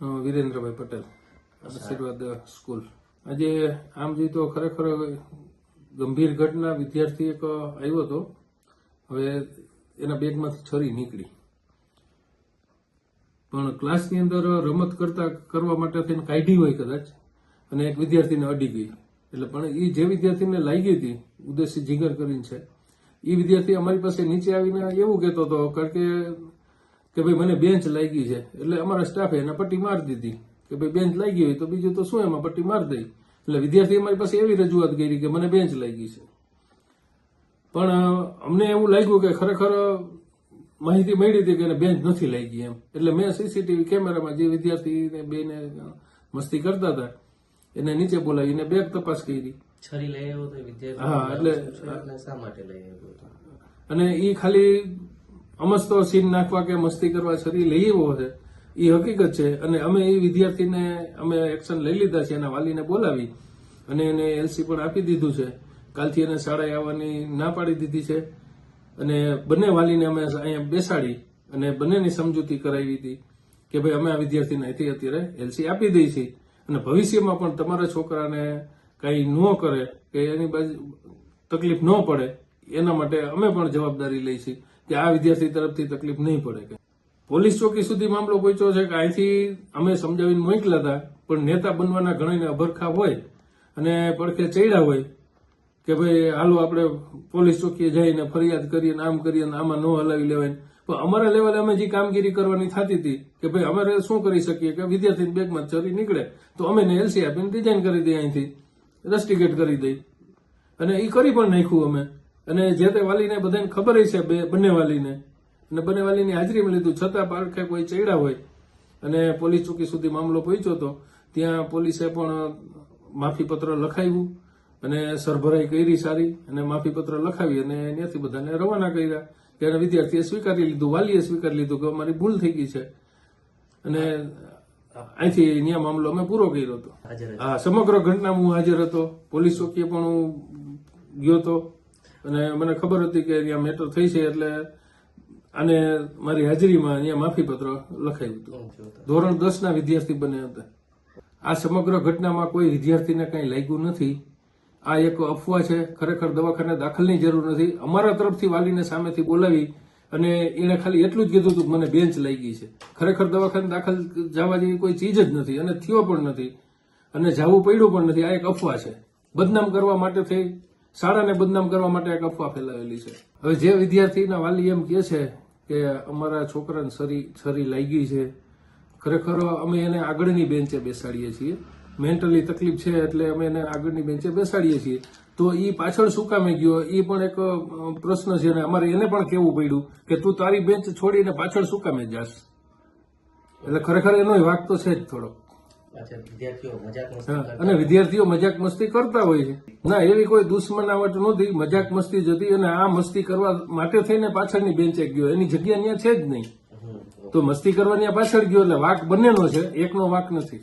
વિરેન્દ્રભાઈ પટેલ આશીર્વાદ સ્કૂલ. આજે આમ જોઈએ તો ખરેખર ગંભીર ઘટના વિદ્યાર્થી એક આવ્યો હતો હવે એના બેગમાંથી છરી નીકળી. પણ ક્લાસની અંદર રમત કરતા કરવા માટે તેને કાઢી હોય કદાચ અને એક વિદ્યાર્થીને અડી ગઈ. એટલે પણ એ જે વિદ્યાર્થીને લાગી હતી ઉદેશી જીગર કરીને છે એ વિદ્યાર્થી અમારી પાસે નીચે આવીને એવું કહેતો હતો કારણ કે કે ભાઈ મને બેન્ચ લાગી છે. એટલે અમારા સ્ટાફે એને પટ્ટી મારી દીધી. કે ભાઈ બેન્ચ લાગી હોય તો બીજું તો શું એમાં પટ્ટી મારી દઈ? એટલે વિદ્યાર્થી અમારી પાસે એવી રજૂઆત કરી કે મને બેન્ચ લાગી છે. પણ અમને એવું લાગ્યું કે ખરેખર માહિતી મળી હતી કે એને બેન્ચ નથી લાગી એમ. એટલે મેં સીસીટીવી કેમેરામાં જે વિદ્યાર્થીને બેને મસ્તી કરતા હતા એને નીચે બોલાવીને બેગ તપાસ કરી. છરી લઈ આવ્યો તો વિદ્યાર્થી હા, એટલે- શું માટે લઈ આવ્યો અને એ ખાલી અમસ્તો સીન નાખવા કે મસ્તી કરવા છરી લઈ એવો છે એ હકીકત છે. અને અમે એ વિદ્યાર્થીને, અમે એક્શન લઈ લીધા છે, એના વાલીને બોલાવી અને એને એલસી પણ આપી દીધું છે. કાલથી એને શાળાએ આવવાની ના પાડી દીધી છે. અને બંને વાલીને અમે અહીંયા બેસાડી અને બંનેની સમજૂતી કરાવી હતી કે ભાઈ અમે આ વિદ્યાર્થીને અહીંથી અત્યારે એલસી આપી દઈ છીએ અને ભવિષ્યમાં પણ તમારા છોકરાને કંઈ ન કરે, કે એની બાજુ તકલીફ ન પડે, એના માટે અમે પણ જવાબદારી લઈ છીએ કે આ વિદ્યાર્થી તરફથી તકલીફ નહીં પડે કે. પોલીસ ચોકી સુધી મામલો પહોંચ્યો છે કે અહીંથી અમે સમજાવીને મોકલ્યા હતા, પણ નેતા બનવાના ઘણાને અભરખા હોય અને પડખે ચડ્યા હોય કે ભાઈ હાલો આપણે પોલીસ ચોકીએ જઈને ફરિયાદ કરીએ ને આમ કરીએ ને આમાં ન હલાવી લેવાય. પણ અમારા લેવલે અમે જે કામગીરી કરવાની થતી હતી કે ભાઈ અમારે શું કરી શકીએ કે વિદ્યાર્થીની બેગમાં ચરી નીકળે, તો અમે એને એલસી આપીને ડિઝાઇન કરી દઈએ અહીંથી રસ્ટિકેટ કરી દઈ અને એ કરી પણ નાખ્યું અમે. અને જે તે વાલીને બધાને ખબર છે બે બંને વાલીને. અને બંને વાલીની હાજરીમાં લીધું. છતાં પારખે કોઈ ચડ્યા હોય. અને પોલીસ ચોકી સુધી મામલો પહોંચ્યો હતો ત્યાં પોલીસે પણ માફીપત્ર લખાવ્યું અને સરભરાઈ કરી સારી અને માફીપત્ર લખાવી અને ત્યાંથી બધાને રવાના કર્યા. ત્યારે વિદ્યાર્થીએ સ્વીકારી લીધું વાલીએ સ્વીકારી લીધું કે અમારી ભૂલ થઈ ગઈ છે. અને અહીંથી ન્યા મામલો અમે પૂરો કર્યો હતો. હા સમગ્ર ઘટનામાં હું હાજર હતો. પોલીસ ચોકીએ પણ હું ગયો હતો. અને મને ખબર હતી કે અહીંયા મેટર થઈ છે એટલે આને મારી હાજરીમાં અહીંયા માફીપત્ર લખાયું હતું? ધોરણ દસ ના વિદ્યાર્થી બને હતા. આ સમગ્ર ઘટનામાં કોઈ વિદ્યાર્થીને કંઈ લાગ્યું નથી. આ એક અફવા છે ખરેખર દવાખાને દાખલની જરૂર નથી. અમારા તરફથી વાલીને સામેથી બોલાવી અને એણે ખાલી એટલું જ કીધું હતું કે મને બેન્ચ લાગી છે. ખરેખર દવાખાને દાખલ જવા જેવી કોઈ ચીજ જ નથી અને થયો પણ નથી અને જવું પડ્યું પણ નથી. આ એક અફવા છે. બદનામ કરવા માટે થઈ શાળાને બદનામ કરવા માટે એક અફવા ફેલાવેલી છે. હવે જે વિદ્યાર્થીના વાલી એમ કહે છે કે અમારા છોકરાને છરી છરી લાગી છે. ખરેખર અમે એને આગળની બેન્ચે બેસાડીએ છીએ. મેન્ટલી તકલીફ છે એટલે અમે એને આગળની બેન્ચે બેસાડીએ છીએ. તો એ પાછળ શું કામે ગયો? એ પણ એક પ્રશ્ન છે ને અમારે એને પણ કહેવું પડ્યું કે તું તારી બેન્ચ છોડીને પાછળ શું કામે જાસ એટલે ખરેખર એનો વાક તો છે જ થોડો અને વિદ્યાર્થીઓ મજાક મસ્તી કરતા હોય છે. ના એવી કોઈ દુશ્મનાવટ નથી મજાક મસ્તી જ હતી અને આ મસ્તી કરવા માટે થઈને પાછળની બેન્ચે ગયો. એની જગ્યા ત્યાં છે જ નહીં. તો મસ્તી કરવાની પાછળ ગયો એટલે વાક બંનેનો છે. એકનો વાક નથી.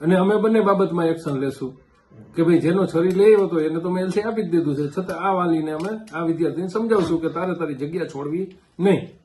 અને અમે બંને બાબતમાં એક્શન લેશું. કે ભાઈ જેનો છરી લઈ આવ્યો હતો એને તો મેં એલસી આપી જ દીધું છે. છતાં આ વાલીને અમે આ વિદ્યાર્થીને સમજાવશું કે તારે તારી જગ્યા છોડવી નહીં.